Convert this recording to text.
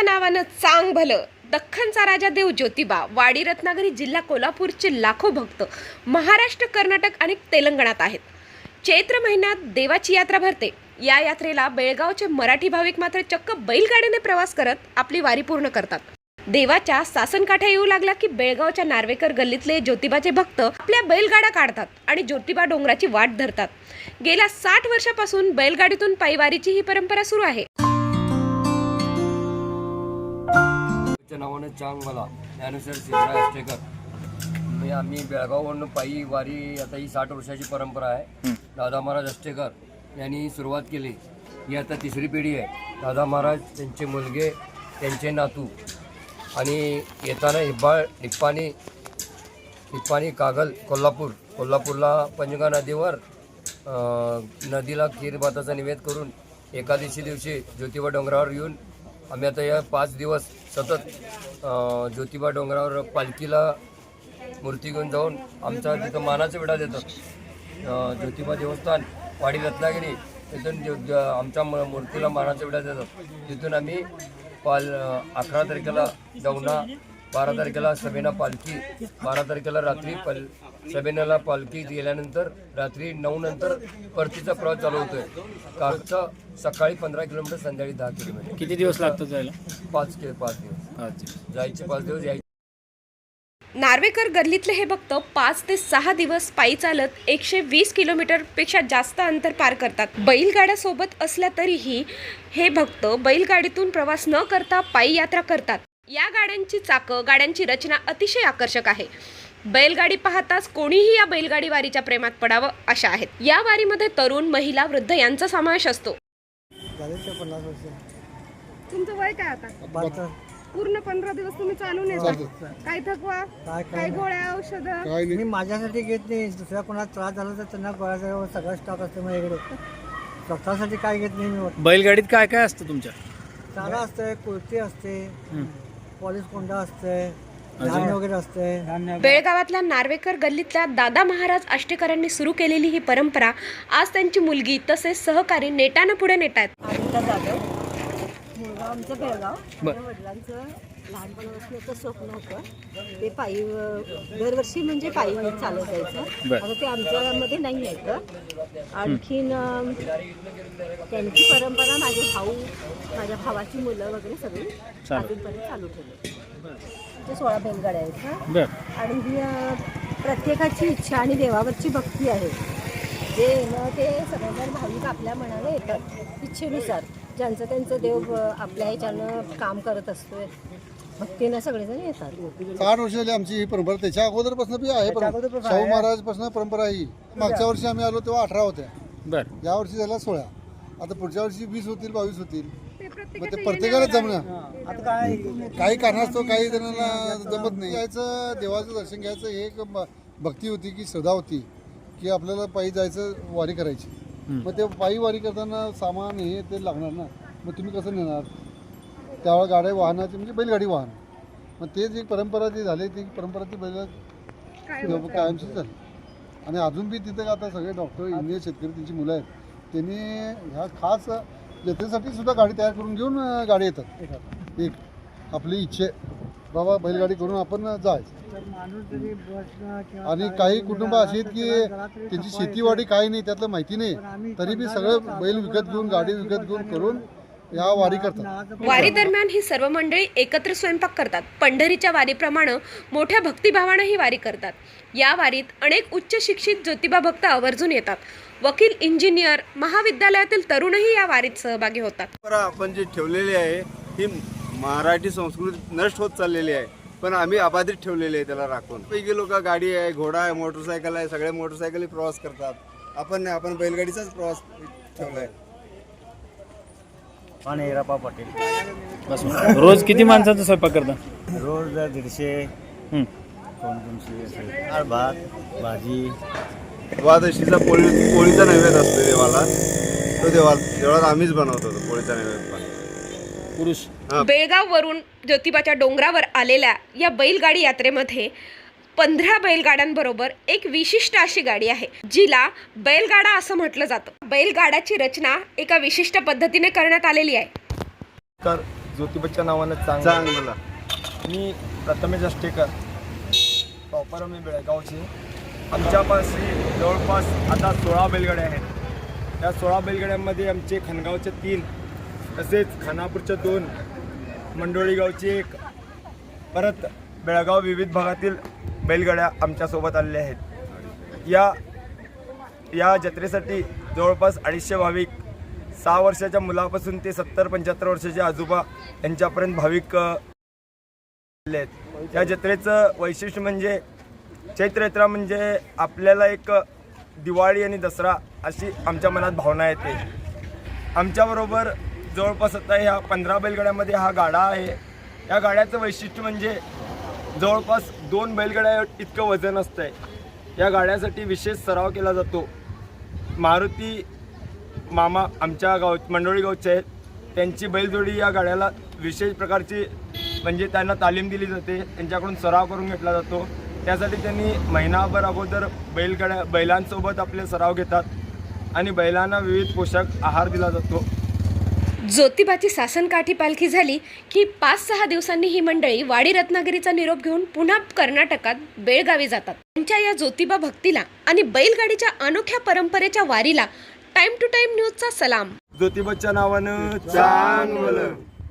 ज्योतिबाच्या नावानं चांग भलं. दख्खनचा राजा देव ज्योतिबा वाडी रत्नागिरी जिल्हा कोल्हापूरचे लाखो भक्त महाराष्ट्र कर्नाटक आणि तेलंगणात आहेत. चैत्र महिन्यात देवाची यात्रा भरते. या यात्रेला बेळगावचे मराठी भाविक मात्र चक्क बैलगाडीने प्रवास करत आपली वारी पूर्ण करतात. देवाच्या सासनकाठ्या येऊ लागला की बेळगावच्या नार्वेकर गल्लीतले ज्योतिबाचे भक्त आपल्या बैलगाड्या काढतात आणि ज्योतिबा डोंगराची वाट धरतात. गेल्या साठ वर्षापासून बैलगाडीतून पायवारीची ही परंपरा सुरू आहे. च्या नावानं चांग मला. ज्ञानेश्वर सिद्धराज अष्टेकर मी आम्ही बेळगाववरून पायी वारी आता ही साठ वर्षाची परंपरा आहे. दादा महाराज अष्टेकर यांनी सुरुवात केली. ही आता तिसरी पिढी आहे. दादा महाराज त्यांचे मुलगे त्यांचे नातू आणि येताना हिब्बाळ निप्पाणी निप्पाणी कागल कोल्हापूर. कोल्हापूरला पंचगा नदीवर नदीला खीर भाताचा निवेद करून एकादशी दिवशी ज्योतिबा डोंगरावर येऊन आम्ही आता या पाच दिवस सतत ज्योतिबा डोंगरावर पालखीला मूर्ती घेऊन जाऊन आमचा तिथं मानाचा विडा देतात ज्योतिबा देवस्थान वाडी रत्नागिरी तिथून ज्यो- आमच्या म- मूर्तीला मानाचा विडा देतात तिथून आम्ही पाल अकरा तारखेला जाऊना बारा तारखेला सभेना पालखी बारा तारखेला रात्री पल सभेनाला पालखी गेल्यानंतर रात्री नऊ नंतर परतीचा प्रवास चालू होतोय. कालचा सकाळी पंधरा किलोमीटर संध्याकाळी दहा किलोमीटर. किती दिवस लागतात जायला? पाच के पाच दिवस. जायचे पाच दिवस यायचे नार्वेकर गल्लीतले हे भक्त पाच ते सहा दिवस पायी चालत एकशे वीस किलोमीटरपेक्षा जास्त अंतर पार करतात. बैलगाड्या सोबत असल्या तरीही हे भक्त बैलगाडीतून प्रवास न करता पायी यात्रा करतात. या गाड्यांची चाकं गाड्यांची रचना अतिशय आकर्षक आहे. बैलगाडी पाहताच कोणीही या बैलगाडी वारीच्या प्रेमात पडावं अशा आहेत. या वारीमध्ये तरुण महिला वृद्ध यांचा समावेश असतो. तुमचं वय काय आता? पूर्ण पंधरा दिवस तुम्ही चालून येता. काय थकवा? काय काय गोळ्या औषधं? मी माझ्यासाठी घेत नाही. दुसऱ्या कोणाला त्रास झाला तर त्यांना गोळ्याचा सगळा स्टॉक असतो माझ्याकडे. स्वतःसाठी काय घेत नाही मी. बैलगाडीत काय काय असतं तुमच्या? चारा असते कुर्ती असते. पॉलिश कोंडा असते धान्य वगैरे असते बेळगावातल्या नार्वेकर गल्लीतल्या दादा महाराज आष्टेकरांनी सुरू केलेली ही परंपरा आज त्यांची मुलगी तसेच सहकारी नेटानं पुढे नेट आहेत अनिता जाधव. मुलगा आमचं बेळगाव. माझ्या वडिलांचं लहानपणापासून स्वप्न होतं. ते पायी दरवर्षी म्हणजे पायी चालत जायचं. आता ते आमच्यामध्ये नाही आहे तर आणखीन त्यांची परंपरा माझे भाऊ माझ्या भावाची मुलं वगैरे सगळी चालू. अजूनपर्यंत चालू ठेवली. ते सोळा बैलगाड्या आहेत हं. आणि ही प्रत्येकाची इच्छा आणि देवावरची भक्ती आहे. जे येणं ते सगळेजण भाविक आपल्या मनाने येतात इच्छेनुसार. ज्यांचं त्यांचं देव आपल्या ह्याच्यानं काम करत असतोय भक्तीनं सगळेजण येतात. साठ वर्ष झाली आमची ही परंपरा. त्याच्या अगोदरपासून बी आहे परंपरा. शाहू महाराजपासून परंपरा ही. मागच्या वर्षी आम्ही आलो तेव्हा अठरा होत्या. बर. या वर्षी झाल्या सोळा. आता पुढच्या वर्षी वीस होतील बावीस होतील. मग ते प्रत्येकाला जमणं आता काय? काही कारणास्तव काही जणांना जमत नाही. यायचं देवाचं दर्शन घ्यायचं हे एक ब- भक्ती होती की श्रद्धा होती की आपल्याला पायी जायचं वारी करायची. मग ते पायी वारी करताना सामान हे ते लागणार ना. मग तुम्ही कसं नेणार? त्यावेळेला गाड्या वाहनाची म्हणजे बैलगाडी वाहन. मग ते जी परंपरा जी झाली ती परंपरा ती बैल कायमची झाली आणि अजून बी तिथे आता सगळे डॉक्टर इंजिनियर शेतकरी त्यांची मुलं आहेत. त्यांनी ह्या खास जत्रेसाठी सुद्धा गाडी तयार करून घेऊन गाडी येतात. एक आपली इच्छे बाबा बैलगाडी करून आपण जायचं आणि काही कुटुंब अशी आहेत की त्यांची शेतीवाडी काही नाही त्यातलं माहिती नाही. तरी बी सगळं बैल विकत घेऊन गाडी विकत घेऊन करून ह्या वारी करतात. वारी दरम्यान ही सर्व मंडळी एकत्र स्वयंपाक करतात. पंढरीच्या वारीप्रमाणे मोठ्या भक्तिभावानं ही वारी करतात. या वारीत अनेक उच्च शिक्षित ज्योतिबा भक्त आवर्जून येतात. वकील इंजिनियर महाविद्यालयातील तरुणही या वारीत सहभागी होतात. परंपरा आपण जी ठेवलेली आहे ही मराठी संस्कृती नष्ट होत चाललेली आहे. पण आम्ही अबाधित ठेवलेली आहे त्याला राखून. पैकी लोक गाडी आहे घोडा आहे मोटरसायकल आहे सगळे मोटरसायकली प्रवास करतात. आपण नाही आपण बैलगाडीचाच प्रवास ठेवलाय. आणि हिरापा पाटील. बस रोज किती माणसांचा स्वयंपाक करता? रोज दीडशे हं. दोन दोनशे असे डाळ भात भाजी. द्वादशीचा पोळी पोळीचा नैवेद्य असतो देवाला. तो देवा देवळात आम्हीच बनवतो तो पोळीचा नैवेद्य पण. पुरुष. बेळगाववरून ज्योतिबाच्या डोंगरावर आलेल्या या बैलगाडी यात्रेमध्ये पंधरा बैलगाड्यांबरोबर एक विशिष्ट अशी गाडी आहे जिला बैलगाडा असं म्हटलं जातं. बैलगाड्याची रचना एका विशिष्ट पद्धतीने करण्यात आलेली आहे. तर ज्योतिबाच्या नावानं चांग चांग मला मी प्रथमेश अष्टेकर प्रॉपर मी बेळगावचे. आमच्यापाशी जवळपास आता सोळा बैलगाड्या आहेत. त्या सोळा बैलगाड्यांमध्ये आमचे खणगावचे तीन तसेच खानापूरच्या दोन मंडोळी गावचे एक परत बेळगाव विविध भागातील बैलगाड्या आमच्यासोबत आलेल्या आहेत. या या जत्रेसाठी जवळपास अडीचशे भाविक सहा वर्षाच्या मुलापासून ते सत्तर पंच्याहत्तर वर्षाचे आजोबा यांच्यापर्यंत भाविक आले आहेत. या जत्रेचं वैशिष्ट्य म्हणजे चैत्रयात्रा म्हणजे आपल्याला एक दिवाळी आणि दसरा अशी आमच्या मनात भावना येते. आमच्याबरोबर जवळपास आता ह्या पंधरा बैलगाड्यामध्ये हा गाडा आहे. या गाड्याचं वैशिष्ट्य म्हणजे जवळपास दोन बैलगाड्या इतकं वजन असतं आहे या गाड्यासाठी विशेष सराव केला जातो. मारुती मामा आमच्या गाव मंडोळी गावचे आहेत. त्यांची बैलजोडी या गाड्याला विशेष प्रकारची म्हणजे त्यांना तालीम दिली जाते. त्यांच्याकडून सराव करून घेतला जातो. त्यासाठी त्यांनी महिनाभर अगोदर बैलगाड्या बैलांसोबत आपले सराव घेतात आणि बैलांना विविध पोषक आहार दिला जातो. ज्योतिबाची सासनकाठी पालखी झाली की पाच सहा दिवसांनी ही मंडळी वाडी रत्नागिरीचा निरोप घेऊन पुन्हा कर्नाटकात बेळगावी जातात. त्यांच्या या ज्योतिबा भक्तीला आणि बैलगाडीच्या अनोख्या परंपरेच्या वारीला टाइम टू टाइम न्यूजचा सलाम. ज्योतिबाच्या नावानं